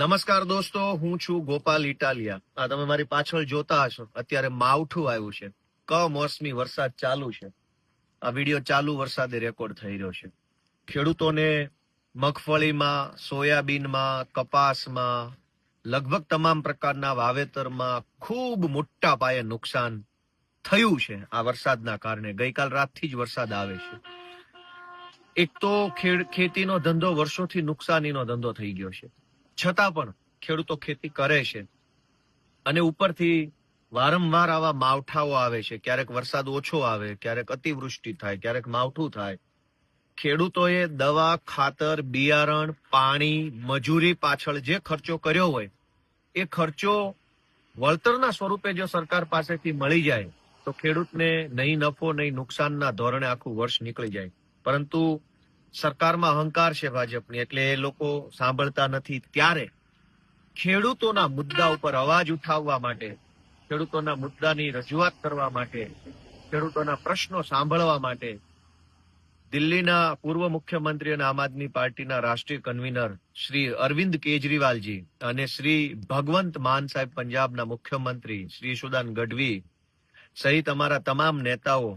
નમસ્કાર દોસ્તો, હું છું ગોપાલ ઇટાલિયા. આ તમે મારી પાછળ જોતા હશો. અત્યારે માવઠું આવ્યું છે. કમોસમી વરસાદ ચાલુ છે. આ વીડિયો ચાલુ વરસાદે રેકોર્ડ થઈ રહ્યો છે. ખેડૂતોને મગફળીમાં, સોયાબીનમાં, કપાસમાં, લગભગ તમામ પ્રકારના વાવેતરમાં ખૂબ મોટા પાયે નુકસાન થયું છે આ વરસાદના કારણે. ગઈકાલ રાતથી જ વરસાદ આવે છે. એક તો ખેતીનો ધંધો વર્ષોથી નુકસાનીનો ધંધો થઈ ગયો છે. છતાં પણ ખેડૂતો ખેતી કરે છે. અને ઉપરથી વારંવાર આવા માવઠાઓ આવે છે. ક્યારેક વરસાદ ઓછો આવે, ક્યારેક અતિવૃષ્ટિ થાય, ક્યારેક માવઠું થાય. ખેડૂતોએ દવા, ખાતર, બિયારણ, પાણી, મજૂરી પાછળ જે ખર્ચો કર્યો હોય, એ ખર્ચો વળતરના સ્વરૂપે જો સરકાર પાસેથી મળી જાય, તો ખેડૂતને નહીં નફો, નહીં નુકસાનના ધોરણે આખું વર્ષ નીકળી જાય. પરંતુ સરકારમાં અહંકાર છે ભાજપની, એટલે એ લોકો સાંભળતા નથી. ત્યારે ખેડૂતોના મુદ્દા ઉપર અવાજ ઉઠાવવા માટે, ખેડૂતોના મુદ્દાની રજૂઆત કરવા માટે, ખેડૂતોના પ્રશ્નો સાંભળવા માટે દિલ્હીના પૂર્વ મુખ્યમંત્રી અને આમ આદમી પાર્ટીના રાષ્ટ્રીય કન્વીનર શ્રી અરવિંદ કેજરીવાલજી અને શ્રી ભગવંત માન સાહેબ પંજાબના મુખ્યમંત્રી શ્રી સુદાન ગઢવી સહિત અમારા તમામ નેતાઓ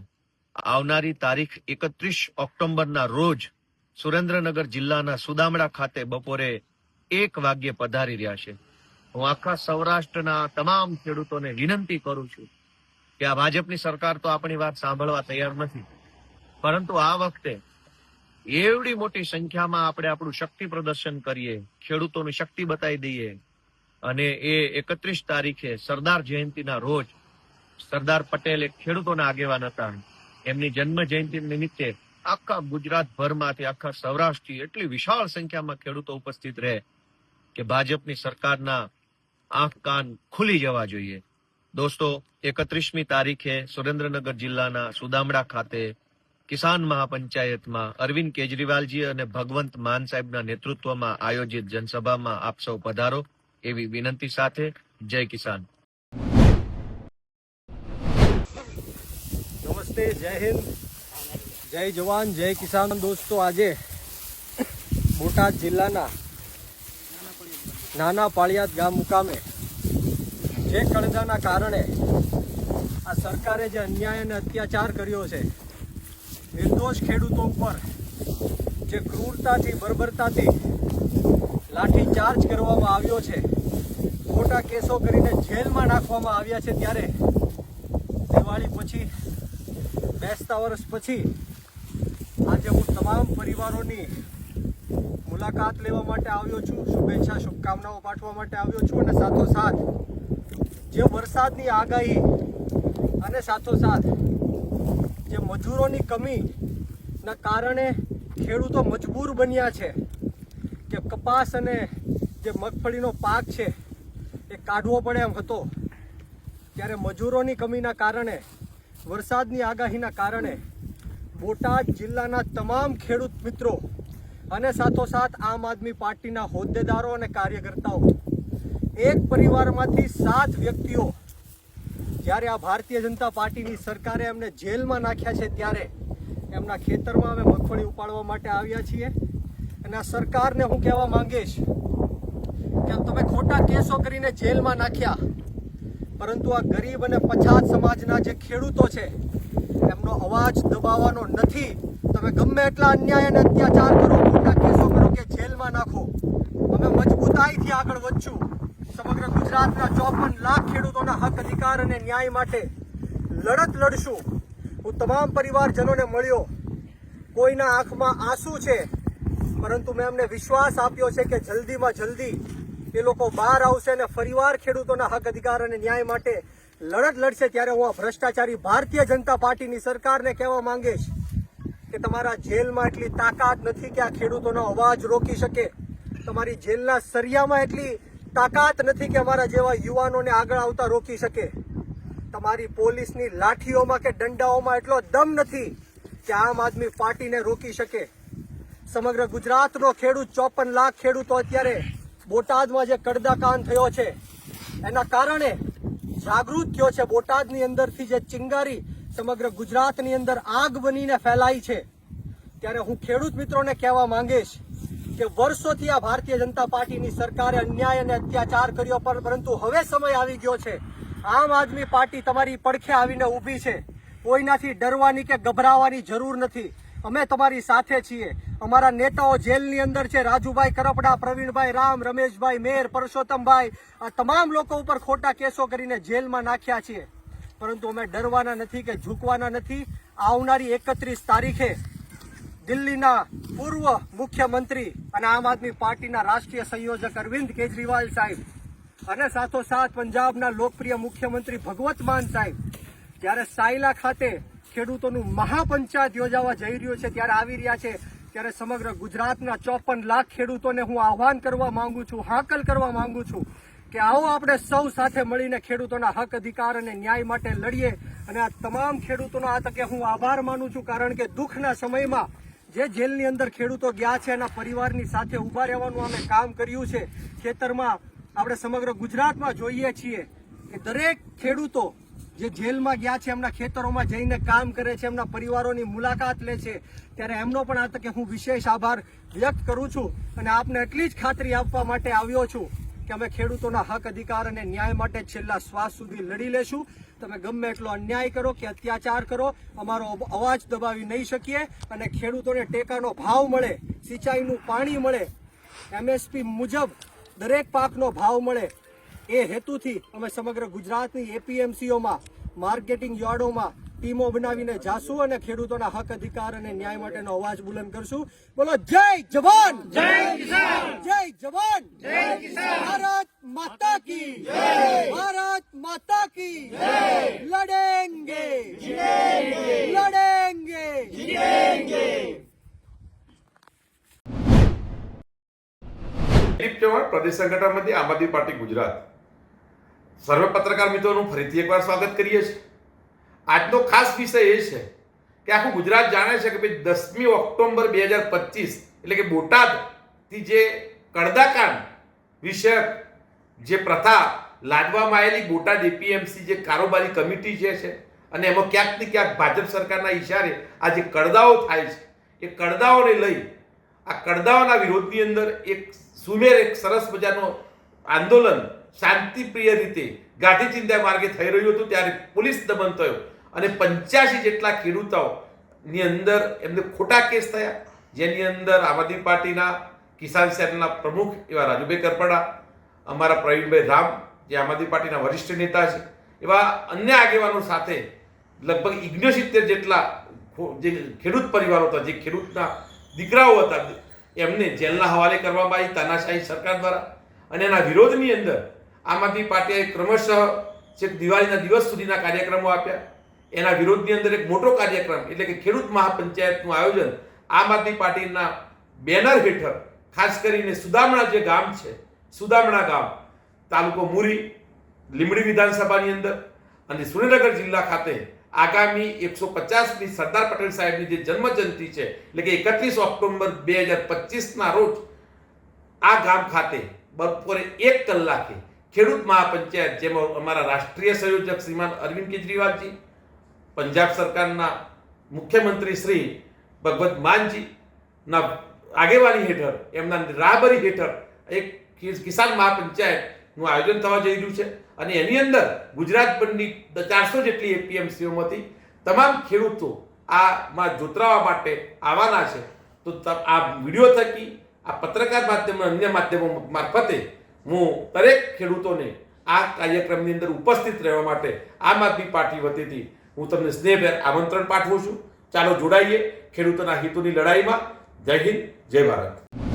આવનારી તારીખ એકત્રીસ ઓક્ટોબરના રોજ સુરેન્દ્રનગર જિલ્લાના સુદામડા ખાતે બપોરે એક વાગ્યે પધારી રહ્યા છે. હું આખા સૌરાષ્ટ્રના તમામ ખેડૂતોને વિનંતી કરું છું કે આ ભાજપની સરકાર તો આપણી વાત સાંભળવા તૈયાર નથી. પરંતુ આ વખતે એવડી મોટી સંખ્યામાં આપણે આપણું શક્તિ પ્રદર્શન કરીએ, ખેડૂતોની શક્તિ બતાવી દઈએ અને એ એકત્રીસ તારીખે સરદાર જયંતિના રોજ સરદાર પટેલ એક ખેડૂતોના આગેવાન હતા. એમની જન્મ જયંતિ નિમિત્તે આખા ગુજરાત ભરમાંથી આખા સૌરાષ્ટ્રથી એટલી વિશાળ સંખ્યામાં ખેડૂતો ઉપસ્થિત રહે કે ભાજપની સરકારના આંખ કાન ખુલી જવા જોઈએ. દોસ્તો, એકત્રીસમી તારીખે સુરેન્દ્રનગર જિલ્લાના સુદામડા ખાતે કિસાન મહાપંચાયતમાં અરવિંદ કેજરીવાલજી અને ભગવંત માન સાહેબના નેતૃત્વમાં આયોજિત જનસભામાં આપ સૌ પધારો એવી વિનંતી સાથે જય કિસાન. નમસ્તે, જય હિન્દ. જય જવાન, જય કિસાન. દોસ્તો, આજે બોટાદ જિલ્લાના નાના પાળિયાદ ગામ મુકામે જે કળજાના કારણે આ સરકારે જે અન્યાય અને અત્યાચાર કર્યો છે, નિર્દોષ ખેડૂતો ઉપર જે ક્રૂરતાથી, બર્બરતાથી લાઠીચાર્જ કરવામાં આવ્યો છે, મોટા કેસો કરીને જેલમાં નાખવામાં આવ્યા છે ત્યારે દિવાળી પછી, બેસતા વર્ષ પછી આજે હું તમામ પરિવારોની મુલાકાત લેવા માટે આવ્યો છું. શુભેચ્છા, શુભકામનાઓ પાઠવા માટે આવ્યો છું અને સાથોસાથ જે વરસાદની આગાહી અને સાથોસાથ જે મજૂરોની કમીના કારણે ખેડૂતો મજબૂર બન્યા છે કે કપાસ અને જે મગફળીનો પાક છે એ કાઢવો પડે એમ હતો. ત્યારે મજૂરોની કમીના કારણે, વરસાદની આગાહીના કારણે બોટાદ જિલ્લાના તમામ ખેડૂત મિત્રો અને સાથોસાથ આમ આદમી પાર્ટીના હોદ્દેદારો અને કાર્યકર્તાઓ, એક પરિવારમાંથી સાત વ્યક્તિઓ જ્યારે આ ભારતીય જનતા પાર્ટીની સરકારે એમને જેલમાં નાખ્યા છે ત્યારે એમના ખેતરમાં અમે મગફળી ઉપાડવા માટે આવ્યા છીએ. અને આ સરકારને હું કહેવા માંગીશ કે તમે ખોટા કેસો કરીને જેલમાં નાખ્યા, પરંતુ આ ગરીબ અને પછાત સમાજના જે ખેડૂતો છે એમનો અવાજ દબાવવાનો નથી. તમે ગમે એટલા અન્યાય અને અત્યાચાર કરો, મોટા કેસો કરો કે જેલમાં નાખો. અમે મજબૂતાઈથી આગળ વધશું. સમગ્ર ગુજરાતના ચોપન લાખ ખેડૂતોના હક, અધિકાર અને ન્યાય માટે લડત લડશું. હું તમામ પરિવારજનોને મળ્યો. કોઈના આંખમાં આંસુ છે, પરંતુ મેં એમને વિશ્વાસ આપ્યો છે કે જલ્દીમાં જલ્દી એ લોકો બહાર આવશે અને ફરીવાર ખેડૂતોના હક, અધિકાર અને ન્યાય માટે લડત લડશે ત્યારે હું આ ભ્રષ્ટાચારી ભારતીય જનતા પાર્ટીની સરકારને કહેવા માંગીશ કે તમારા જેલમાં એટલી તાકાત નથી કે આ ખેડૂતોનો અવાજ રોકી શકે. તમારી જેલના સરિયામાં એટલી તાકાત નથી કે અમારા જેવા યુવાનોને આગળ આવતા રોકી શકે. તમારી પોલીસની લાઠીઓમાં કે દંડાઓમાં એટલો દમ નથી કે આમ આદમી પાર્ટીને રોકી શકે. સમગ્ર ગુજરાતનો ખેડૂત ચોપન લાખ ખેડૂતો અત્યારે બોટાદમાં જે કડદાકાન થયો છે, એના કારણે જાગૃત થયો છે. બોટાદની અંદરથી જે ચિંગારી સમગ્ર ગુજરાતની અંદર આગ બનીને ફેલાઈ છે. ત્યારે હું ખેડૂત મિત્રોને કહેવા માંગીશ કે વર્ષોથી આ ભારતીય જનતા પાર્ટીની સરકારે અન્યાય અને અત્યાચાર કર્યો પણ પરંતુ હવે સમય આવી ગયો છે. આમ આદમી પાર્ટી તમારી પડખે આવીને ઊભી છે. કોઈનાથી ડરવાની કે ગભરાવાની જરૂર નથી. અમે તમારી સાથે છીએ. અમારા નેતાઓ જેલની અંદર છે. રાજુભાઈ કરપડા, પ્રવીણભાઈ રામ, રમેશભાઈ મેર, પરસોત્તમભાઈ, આ તમામ લોકો ઉપર ખોટા કેસો કરીને જેલમાં નાખ્યા છીએ. પરંતુ અમે ડરવાના નથી કે ઝૂકવાના નથી. આવનારી એકત્રીસ તારીખે દિલ્હીના પૂર્વ મુખ્યમંત્રી અને આમ આદમી પાર્ટીના રાષ્ટ્રીય સંયોજક અરવિંદ કેજરીવાલ સાહેબ અને સાથોસાથ પંજાબના લોકપ્રિય મુખ્યમંત્રી ભગવત માન સાહેબ, જ્યારે સાયલા ખાતે ખેડૂતોનું મહાપંચાયત યોજાવા જઈ રહ્યું છે, ત્યારે આવી રહ્યા છે. ત્યારે સમગ્ર ગુજરાતના ચોપન લાખ ખેડૂતોને હું આહવાન કરવા માંગુ છું, હાકલ કરવા માંગુ છું કે આવો આપણે સૌ સાથે મળીને ખેડૂતોના હક, અધિકાર અને ન્યાય માટે લડીએ. અને આ તમામ ખેડૂતોનો આ તકે હું આભાર માનું છું, કારણ કે દુઃખના સમયમાં જે જેલની અંદર ખેડૂતો ગયા છે, એના પરિવારની સાથે ઊભા રહેવાનું અમે કામ કર્યું છે. ખેતરમાં આપણે સમગ્ર ગુજરાતમાં જોઈએ છીએ કે દરેક ખેડૂતો જે જેલમાં ગયા છે, એમના ખેતરોમાં જઈને કામ કરે છે, એમના પરિવારોની મુલાકાત લે છે, ત્યારે એમનો પણ આ તકે હું વિશેષ આભાર વ્યક્ત કરું છું અને આપને એટલી જ ખાતરી આપવા માટે આવ્યો છું કે અમે ખેડૂતોના હક, અધિકાર અને ન્યાય માટે છેલ્લા શ્વાસ સુધી લડી લેશું. તમે ગમે એટલો અન્યાય કરો કે અત્યાચાર કરો, અમારો અવાજ દબાવી નહીં શકીએ અને ખેડૂતોને ટેકાનો ભાવ મળે, સિંચાઈનું પાણી મળે, એમએસપી મુજબ દરેક પાકનો ભાવ મળે એ હેતુથી અમે સમગ્ર ગુજરાતની એપીએમસીઓમાં માર્કેટિંગ યાર્ડોમાં ટીમો બનાવીને જાશું અને ખેડૂતોના હક અધિકાર અને ન્યાય માટેનો અવાજ બુલંદ કરશું. બોલો જય જવાન! જય કિસાન! જય જવાન! જય કિસાન! ભારત માતા કી ભારત માતા કી લડેંગે! લડેંગે! જીતેંગે! પ્રદેશ સંગઠન આમ આદમી પાર્ટી ગુજરાત. સર્વે પત્રકાર મિત્રોનું ફરીથી એકવાર સ્વાગત કરીએ છીએ. આજનો ખાસ વિષય એ છે કે આખું ગુજરાત જાણે છે કે ભાઈ દસમી ઓક્ટોબર બે હજાર પચીસ એટલે કે બોટાદથી જે કડદાકાંડ વિષયક જે પ્રથા લાદવામાં આવેલી બોટાદ એપીએમસી જે કારોબારી કમિટી જે છે અને એમાં ક્યાંક ને ક્યાંક ભાજપ સરકારના ઈશારે આ જે કડદાઓ થાય છે, એ કડદાઓને લઈ આ કડદાઓના વિરોધની અંદર એક સુમેર એક સરસ મજાનો આંદોલન શાંતિપ્રિય રીતે ગાંધી ચિંતા માર્ગે થઈ રહ્યું હતું ત્યારે પોલીસ દમન થયો અને પંચ્યાસી જેટલા ખેડૂતોની અંદર એમને ખોટા કેસ થયા, જેની અંદર આમ આદમી પાર્ટીના કિસાન સેલના પ્રમુખ એવા રાજુભાઈ કરપડા, અમારા પ્રવીણભાઈ રામ, જે આમ આદમી પાર્ટીના વરિષ્ઠ નેતા છે, એવા અન્ય આગેવાનો સાથે લગભગ ઇગ્નોસિત્તેર જેટલા જે ખેડૂત પરિવારો હતા, જે ખેડૂતના દીકરાઓ હતા, એમને જેલના હવાલે કરવામાં આવી, તાનાશાહી સરકાર દ્વારા, અને એના વિરોધની અંદર આમ આદમી પાર્ટીએ ક્રમશઃ છેક દિવાળીના દિવસ સુધીના કાર્યક્રમો આપ્યા. એના વિરોધની અંદર એક મોટો કાર્યક્રમ, એટલે કે ખેડૂત મહાપંચાયતનું આયોજન આમ આદમી પાર્ટીના બેનર હેઠળ, ખાસ કરીને સુદામણા જે ગામ છે, સુદામણા ગામ, તાલુકો મુરી લીમડી વિધાનસભાની અંદર અને સુરેન્દ્રનગર જિલ્લા ખાતે આગામી એકસો પચાસમી સરદાર પટેલ સાહેબની જે જન્મ જયંતિ છે, એટલે કે એકત્રીસ ઓક્ટોબર બે હજાર પચીસના રોજ આ ગામ ખાતે બપોરે એક કલાકે ખેડૂત મહાપંચાયત, જેમાં અમારા રાષ્ટ્રીય સંયોજક શ્રીમાન અરવિંદ કેજરીવાલજી, પંજાબ સરકારના મુખ્યમંત્રી શ્રી ભગવત માનજીના આગેવાની હેઠળ, એમના રાહબરી હેઠળ એક કિસાન મહાપંચાયતનું આયોજન થવા જઈ રહ્યું છે. અને એની અંદર ગુજરાતભરની ચારસો જેટલી એપીએમસીઓમાંથી તમામ ખેડૂતો આમાં જોતરાવા માટે આવવાના છે. તો આ વીડિયો થકી આ પત્રકાર માધ્યમ અન્ય માધ્યમો મારફતે હું દરેક ખેડૂતોને આ કાર્યક્રમની અંદર ઉપસ્થિત રહેવા માટે આમ આદમી પાર્ટી વતીથી હું તમને સ્નેહભેર આમંત્રણ પાઠવું છું. ચાલો જોડાઈએ ખેડૂતોના હિતોની લડાઈમાં. જય હિન્દ, જય ભારત.